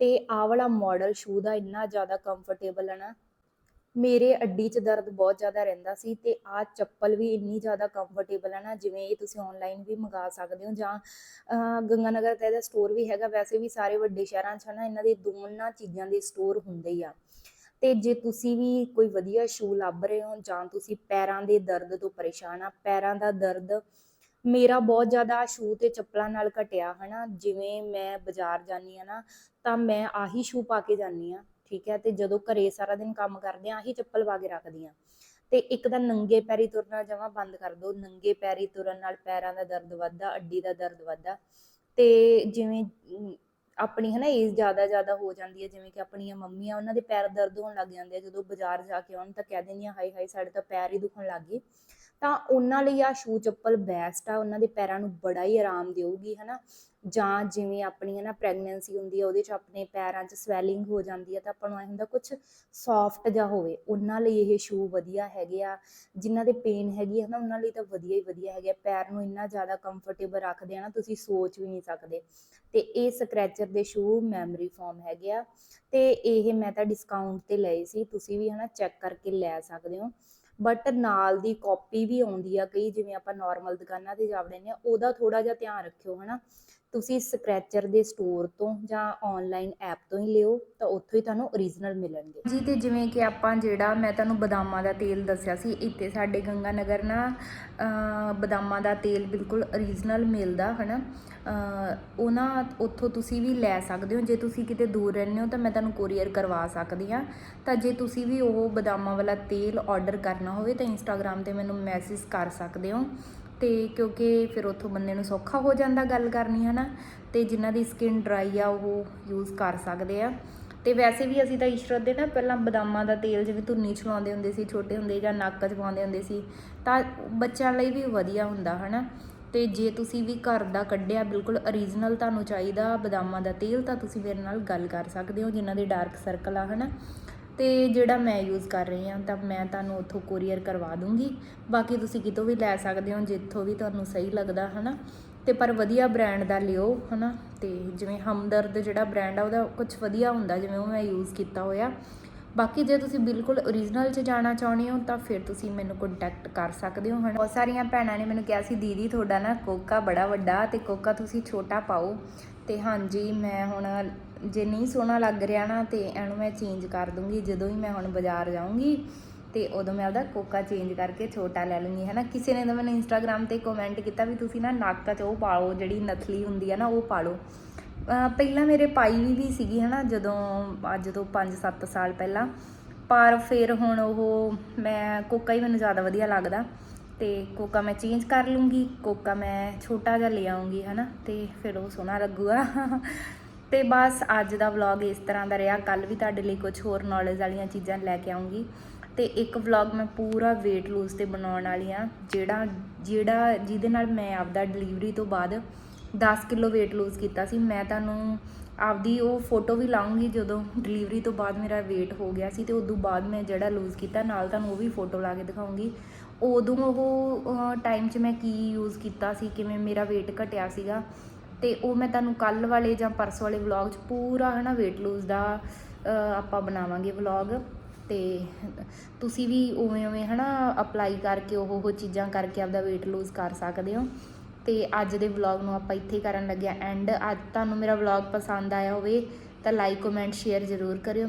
ਤੇ ਆਹ ਵਾਲਾ ਮਾਡਲ ਸ਼ੂ ਦਾ ਇੰਨਾ ਜ਼ਿਆਦਾ ਕੰਫਰਟੇਬਲ ਹੈ ਨਾ ਮੇਰੇ ਅੱਡੀ 'ਚ ਦਰਦ ਬਹੁਤ ਜ਼ਿਆਦਾ ਰਹਿੰਦਾ ਸੀ ਤੇ ਆਹ ਚੱਪਲ ਵੀ ਇੰਨੀ ਜ਼ਿਆਦਾ ਕੰਫਰਟੇਬਲ ਹੈ ਨਾ ਜਿਵੇਂ ਇਹ ਤੁਸੀਂ ਆਨਲਾਈਨ ਵੀ ਮੰਗਾ ਸਕਦੇ ਹੋ ਜਾਂ ਅਹ, ਗੰਗਾਨਗਰ ਤੇ ਇਹਦਾ ਸਟੋਰ ਵੀ ਹੈਗਾ ਵੈਸੇ ਵੀ ਸਾਰੇ ਵੱਡੇ ਸ਼ਹਿਰਾਂ 'ਚ ਨਾ ਇਹਨਾਂ ਦੇ ਦੋਨਾਂ ਚੀਜ਼ਾਂ ਦੇ ਸਟੋਰ ਹੁੰਦੇ ਹੀ ਆ। ਤੇ ਜੇ ਤੁਸੀਂ ਵੀ ਕੋਈ ਵਧੀਆ ਸ਼ੂ ਲੱਭ ਰਹੇ ਹੋ ਜਾਂ ਤੁਸੀਂ ਪੈਰਾਂ ਦੇ ਦਰਦ ਤੋਂ ਪਰੇਸ਼ਾਨ ਆ ਪੈਰਾਂ ਦਾ ਦਰਦ ਮੇਰਾ ਬਹੁਤ ਜ਼ਿਆਦਾ ਸ਼ੂ ਤੇ ਚੱਪਲਾਂ ਨਾਲ ਘਟਿਆ ਹਨਾ ਜਿਵੇਂ ਮੈਂ ਬਾਜ਼ਾਰ ਜਾਨੀ ਆ ਨਾ ਤਾਂ ਮੈਂ ਆਹੀ ਸ਼ੂ ਪਾ ਕੇ ਜਾਨੀ ਆ ਠੀਕ ਹੈ, ਤੇ ਜਦੋਂ ਘਰੇ ਸਾਰਾ ਦਿਨ ਕੰਮ ਕਰਦੇ ਆ ਆਹੀ ਚੱਪਲ ਪਾ ਕੇ ਰੱਖਦੀ ਆ ਤੇ ਇੱਕ ਤਾਂ ਨੰਗੇ ਪੈਰੀ ਤੁਰਨਾ ਜਮਾ ਬੰਦ ਕਰ ਦਿਓ ਨੰਗੇ ਪੈਰੀ ਤੁਰਨ ਨਾਲ ਪੈਰਾਂ ਦਾ ਦਰਦ ਵੱਧਦਾ, ਅੱਡੀ ਦਾ ਦਰਦ ਵੱਧਦਾ। ਤੇ ਜਿਵੇਂ ਆਪਣੀ ਹਨਾ ਏਜ ਜ਼ਿਆਦਾ ਜ਼ਿਆਦਾ ਹੋ ਜਾਂਦੀ ਹੈ, ਜਿਵੇਂ ਕਿ ਆਪਣੀਆਂ ਮੰਮੀਆਂ ਉਹਨਾਂ ਦੇ ਪੈਰ ਦਰਦ ਹੋਣ ਲੱਗ ਜਾਂਦੇ ਆ। ਜਦੋਂ ਬਾਜ਼ਾਰ ਜਾ ਕੇ ਆਉਣ ਤਾਂ ਕਹਿ ਦਿੰਦੀਆਂ ਹਾਈ ਹਾਈ ਸਾਡੇ ਤਾਂ ਪੈਰ ਹੀ ਦੁਖਣ ਲੱਗ ਗਏ। ਤਾਂ ਉਹਨਾਂ ਲਈ ਆ ਸ਼ੂ ਚੱਪਲ ਬੈਸਟ ਆ, ਉਹਨਾਂ ਦੇ ਪੈਰਾਂ ਨੂੰ ਬੜਾ ਹੀ ਆਰਾਮ ਦੇਊਗੀ, ਹਨਾ? ਜਾਂ ਜਿਵੇਂ ਆਪਣੀ ਹੈ ਨਾ ਪ੍ਰੈਗਨੈਂਸੀ ਹੁੰਦੀ ਆ, ਉਹਦੇ 'ਚ ਆਪਣੇ ਪੈਰਾਂ 'ਚ ਸਵੈਲਿੰਗ ਹੋ ਜਾਂਦੀ ਆ, ਤਾਂ ਆਪਾਂ ਨੂੰ ਐ ਹੁੰਦਾ ਕੁਝ ਸੌਫਟ ਜਿਹਾ ਹੋਵੇ। ਉਹਨਾਂ ਲਈ ਇਹ ਸ਼ੂ ਵਧੀਆ ਹੈਗੇ ਆ। ਜਿਨ੍ਹਾਂ ਦੇ ਪੇਨ ਹੈਗੀ ਹੈ ਨਾ ਉਹਨਾਂ ਲਈ ਤਾਂ ਵਧੀਆ ਹੀ ਵਧੀਆ ਹੈਗੇ ਆ। ਪੈਰ ਨੂੰ ਇੰਨਾ ਜ਼ਿਆਦਾ ਕੰਫਰਟੇਬਲ ਰੱਖਦੇ ਆ ਨਾ, ਤੁਸੀਂ ਸੋਚ ਵੀ ਨਹੀਂ ਸਕਦੇ। ਤੇ ਇਹ ਸਕ੍ਰੈਚਰ ਦੇ ਸ਼ੂ ਮੈਮਰੀ ਫਾਰਮ ਹੈਗੇ ਆ। ਤੇ ਇਹ ਮੈਂ ਤਾਂ ਡਿਸਕਾਊਂਟ ਤੇ ਲਏ ਸੀ, ਤੁਸੀਂ ਵੀ, ਹਨਾ ਚੈੱਕ ਕਰਕੇ ਲੈ ਸਕਦੇ ਹੋ। ਬਟ ਨਾਲ ਦੀ ਕਾਪੀ ਵੀ ਆਉਂਦੀ ਆ, ਕਈ ਜਿਵੇਂ ਆਪਾਂ ਨਾਰਮਲ ਦੁਕਾਨਾਂ ਤੇ ਜਾ ਵੜਦੇ ਆ ਉਹਦਾ ਥੋੜਾ ਜਿਹਾ ਧਿਆਨ ਰੱਖਿਓ, ਹਨਾ? ਤੁਸੀਂ ਸਕ੍ਰੈਚਰ ਦੇ ਸਟੋਰ ਤੋਂ ਜਾਂ ਆਨਲਾਈਨ ਐਪ ਤੋਂ ਹੀ ਲਿਓ ਤਾਂ ਉੱਥੋਂ ਹੀ ਤੁਹਾਨੂੰ ਓਰੀਜਨਲ ਮਿਲਣਗੇ। ਜੀ ਤੇ ਜਿਵੇਂ ਕਿ ਆਪਾਂ ਜਿਹੜਾ ਮੈਂ ਤੁਹਾਨੂੰ ਬਦਾਮਾਂ ਦਾ ਤੇਲ ਦੱਸਿਆ ਸੀ ਇੱਥੇ ਸਾਡੇ ਗੰਗਾ ਨਗਰ ਨਾ ਬਦਾਮਾਂ ਦਾ ਤੇਲ ਬਿਲਕੁਲ ਓਰੀਜਨਲ ਮਿਲਦਾ ਹਨਾ? ਅਹ, ਉਹ ਨਾ ਉੱਥੋਂ ਤੁਸੀਂ ਵੀ ਲੈ ਸਕਦੇ ਹੋ। ਜੇ ਤੁਸੀਂ ਕਿਤੇ ਦੂਰ ਰਹਿੰਦੇ ਹੋ ਤਾਂ ਮੈਂ ਤੁਹਾਨੂੰ ਕੋਰੀਅਰ ਕਰਵਾ ਸਕਦੀ ਹਾਂ। ਤਾਂ ਜੇ ਤੁਸੀਂ ਵੀ ਉਹ ਬਦਾਮਾਂ ਵਾਲਾ ਤੇਲ ਆਰਡਰ ਕਰਨਾ ਹੋਵੇ ਤਾਂ ਇੰਸਟਾਗ੍ਰam ਤੇ ਮੈਨੂੰ ਮੈਸੇਜ ਕਰ ਸਕਦੇ ਹੋ। ਤੇ ਕਿਉਂਕਿ ਫਿਰ ਉੱਥੋਂ ਬੰਦੇ ਨੂੰ ਸੌਖਾ ਹੋ ਜਾਂਦਾ ਗੱਲ ਕਰਨੀ ਹੈ ਨਾ ਤੇ ਜਿਨ੍ਹਾਂ ਦੀ ਸਕਿਨ ਡਰਾਈ ਆ, ਉਹ ਯੂਜ਼ ਕਰ ਸਕਦੇ ਆ। ਤੇ ਵੈਸੇ ਵੀ ਅਸੀਂ ਤਾਂ ਇਸ਼ਰਤ ਦੇ ਨਾ ਪਹਿਲਾਂ ਬਦਾਮਾਂ ਦਾ ਤੇਲ ਜਿਵੇਂ ਧੁੰਨੀ ਚ ਲਾਉਂਦੇ ਹੁੰਦੇ ਸੀ, ਛੋਟੇ ਹੁੰਦੇ ਜਾਂ ਨੱਕ 'ਚ ਪਾਉਂਦੇ ਹੁੰਦੇ ਸੀ, ਤਾਂ ਬੱਚਿਆਂ ਲਈ ਵੀ ਵਧੀਆ ਹੁੰਦਾ, ਹਨਾ? ਤੇ ਜੇ ਤੁਸੀਂ ਵੀ ਘਰ ਦਾ ਕੱਢਿਆ, ਬਿਲਕੁਲ ਓਰੀਜਨਲ ਤੁਹਾਨੂੰ ਚਾਹੀਦਾ ਬਦਾਮਾਂ ਦਾ ਤੇਲ, ਤਾਂ ਤੁਸੀਂ ਮੇਰੇ ਨਾਲ ਗੱਲ ਕਰ ਸਕਦੇ ਹੋ, ਜਿਨ੍ਹਾਂ ਦੇ ਡਾਰਕ ਸਰਕਲ ਆ, ਹਨਾ? ਤੇ ਜਿਹੜਾ ਮੈਂ ਯੂਜ਼ ਕਰ ਰਹੀ ਹਾਂ, ਤਾਂ ਮੈਂ ਤੁਹਾਨੂੰ ਉੱਥੋਂ ਕੋਰੀਅਰ ਕਰਵਾ ਦੂੰਗੀ। ਬਾਕੀ ਤੁਸੀਂ ਕਿਤੋਂ ਵੀ ਲੈ ਸਕਦੇ ਹੋ, ਜਿੱਥੋਂ ਵੀ ਤੁਹਾਨੂੰ ਸਹੀ ਲੱਗਦਾ, ਹਨਾ? ਤੇ ਪਰ ਵਧੀਆ ਬ੍ਰਾਂਡ ਦਾ ਲਿਓ, ਹਨਾ? ਤੇ ਜਿਵੇਂ ਹਮਦਰਦ ਜਿਹੜਾ ਬ੍ਰਾਂਡ ਆ, ਉਹਦਾ ਕੁਝ ਵਧੀਆ ਹੁੰਦਾ, ਜਿਵੇਂ ਉਹ ਮੈਂ ਯੂਜ਼ ਕੀਤਾ ਹੋਇਆ। ਬਾਕੀ ਜੇ ਤੁਸੀਂ ਬਿਲਕੁਲ ਓਰੀਜਨਲ 'ਚ ਜਾਣਾ ਚਾਹੁੰਦੇ ਹੋ, ਤਾਂ ਫਿਰ ਤੁਸੀਂ ਮੈਨੂੰ ਕੰਟੈਕਟ ਕਰ ਸਕਦੇ ਹੋ, ਹਨਾ? ਬਹੁਤ ਸਾਰੀਆਂ ਭੈਣਾਂ ਨੇ ਮੈਨੂੰ ਕਿਹਾ ਸੀ, ਦੀਦੀ, ਤੁਹਾਡਾ ਨਾ ਕੋਕਾ ਬੜਾ ਵੱਡਾ ਤੇ ਕੋਕਾ ਤੁਸੀਂ ਛੋਟਾ ਪਾਓ। ਤੇ ਹਾਂਜੀ, ਮੈਂ ਹੁਣ ਜੇ ਨਹੀਂ ਸੋਹਣਾ ਲੱਗ ਰਿਹਾ ਨਾ ਤੇ ਇਹਨੂੰ ਮੈਂ ਚੇਂਜ ਕਰ ਦੂੰਗੀ। ਜਦੋਂ ਹੀ ਮੈਂ ਹੁਣ ਬਾਜ਼ਾਰ ਜਾਊਂਗੀ ਤੇ ਉਦੋਂ ਮੈਂ ਉਹਦਾ ਕੋਕਾ ਚੇਂਜ ਕਰਕੇ ਛੋਟਾ ਲੈ ਲੂੰਗੀ ਹੈ ਨਾ ਕਿਸੇ ਨੇ ਤਾਂ ਮੈਨੂੰ ਇੰਸਟਾਗ੍ਰam ਤੇ ਕਮੈਂਟ ਕੀਤਾ ਵੀ ਤੁਸੀਂ ਨਾ ਨੱਕ 'ਚ ਉਹ ਪਾਓ ਜਿਹੜੀ ਨਥਲੀ ਹੁੰਦੀ ਹੈ ਨਾ ਉਹ ਪਾ ਲਓ ਪਹਿਲਾਂ ਮੇਰੇ ਪਾਈ ਵੀ ਵੀ ਸੀਗੀ, ਹਨਾ? ਜਦੋਂ, ਅੱਜ ਤੋਂ 5-7 ਸਾਲ ਪਹਿਲਾਂ। ਪਰ ਫਿਰ ਹੁਣ ਉਹ ਮੈਂ, ਕੋਕਾ ਹੀ ਮੈਨੂੰ ਜ਼ਿਆਦਾ ਵਧੀਆ ਲੱਗਦਾ ਤੇ ਕੋਕਾ ਮੈਂ ਚੇਂਜ ਕਰ ਲੂੰਗੀ, ਕੋਕਾ ਮੈਂ ਛੋਟਾ ਜਿਹਾ ਲੈ ਆਉਂਗੀ ਹਨਾ? ਤੇ ਫਿਰ ਉਹ ਸੋਹਣਾ ਲੱਗੂਗਾ। ਤੇ ਬਸ ਅੱਜ ਦਾ ਵਲੌਗ ਇਸ ਤਰ੍ਹਾਂ ਦਾ ਰਿਹਾ। ਕੱਲ ਵੀ ਤੁਹਾਡੇ ਲਈ ਕੁਝ ਹੋਰ ਨੌਲੇਜ ਵਾਲੀਆਂ ਚੀਜ਼ਾਂ ਲੈ ਕੇ ਆਉਂਗੀ। ਤੇ ਇੱਕ ਵਲੌਗ ਮੈਂ ਪੂਰਾ weight lose ਤੇ ਬਣਾਉਣ ਵਾਲੀ ਆ ਜਿਹੜਾ ਜਿਹੜਾ ਜਿਹਦੇ ਨਾਲ ਮੈਂ ਆਪਦਾ ਡਿਲੀਵਰੀ ਤੋਂ ਬਾਅਦ 10 ਕਿਲੋ weight lose ਕੀਤਾ ਸੀ। ਮੈਂ ਤੁਹਾਨੂੰ ਆਪਦੀ ਉਹ ਫੋਟੋ ਵੀ ਲਾਉਂਗੀ ਜਦੋਂ ਡਿਲੀਵਰੀ ਤੋਂ ਬਾਅਦ ਮੇਰਾ weight ਹੋ ਗਿਆ ਸੀ ਤੇ ਉਦੋਂ ਬਾਅਦ ਮੈਂ ਜਿਹੜਾ ਲੂਜ਼ ਕੀਤਾ, ਨਾਲ ਤੁਹਾਨੂੰ ਉਹ ਵੀ ਫੋਟੋ ਲਾ ਕੇ ਦਿਖਾਉਂਗੀ। ਉਦੋਂ ਉਹ ਟਾਈਮ 'ਚ ਮੈਂ ਕੀ ਯੂਜ਼ ਕੀਤਾ ਸੀ, ਕਿਵੇਂ ਮੇਰਾ weight ਘਟਿਆ ਸੀਗਾ ਤੇ ਉਹ ਮੈਂ ਤੁਹਾਨੂੰ ਕੱਲ ਵਾਲੇ ਜਾਂ ਪਰਸੋਂ ਵਾਲੇ ਵਲੌਗ 'ਚ ਪੂਰਾ ਹਨਾ weight lose ਦਾ ਆਪਾਂ ਬਣਾਵਾਂਗੇ ਵਲੌਗ ਤੇ ਤੁਸੀਂ ਵੀ ਉਵੇਂ ਉਵੇਂ ਹਨਾ ਅਪਲਾਈ ਕਰਕੇ ਉਹ ਉਹ ਚੀਜ਼ਾਂ ਕਰਕੇ ਆਪਦਾ weight lose ਕਰ ਸਕਦੇ ਹੋ। ਤੇ ਅੱਜ ਦੇ ਵਲੌਗ ਨੂੰ ਆਪਾਂ ਇੱਥੇ ਕਰਨ ਲੱਗਿਆ ਐਂਡ ਅੱਜ ਤੁਹਾਨੂੰ ਮੇਰਾ ਵਲੌਗ ਪਸੰਦ ਆਇਆ ਹੋਵੇ ਤਾਂ ਲਾਈਕ ਕਮੈਂਟ ਸ਼ੇਅਰ ਜ਼ਰੂਰ ਕਰਿਓ।